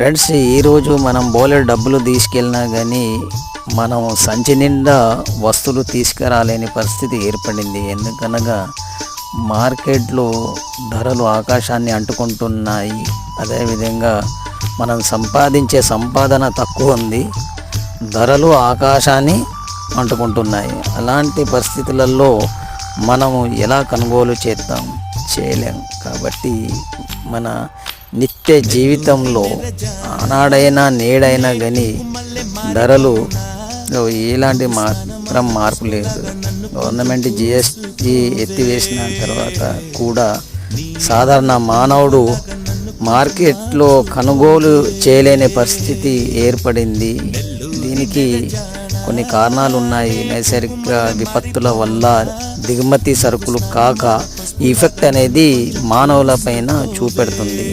Friends ఈరోజు మనం బోలెడు డబ్బులు తీసుకెళ్ళినా కానీ మనం సంచి నిండా వస్తువులు తీసుకురాలేని పరిస్థితి ఏర్పడింది. ఎందుకనగా మార్కెట్లో ధరలు ఆకాశాన్ని అంటుకుంటున్నాయి. అదేవిధంగా మనం సంపాదించే సంపాదన తక్కువ ఉంది. ధరలు ఆకాశాన్ని అంటుకుంటున్నాయి. అలాంటి పరిస్థితులలో మనము ఎలా కొనుగోలు చేద్దాం? చేయలేం. కాబట్టి మన నిత్య జీవితంలో ఆనాడైనా నేడైనా కానీ ధరలు ఎలాంటి మాత్రం మార్పు లేదు. గవర్నమెంట్ జిఎస్టి ఎత్తివేసిన తర్వాత కూడా సాధారణ మానవుడు మార్కెట్లో కొనుగోలు చేయలేని పరిస్థితి ఏర్పడింది. దీనికి కొన్ని కారణాలు ఉన్నాయి. నైసర్గిక విపత్తుల వల్ల దిగుమతి సరుకులు కాక ఈ ఎఫెక్ట్ అనేది మానవుల పైన చూపెడుతుంది.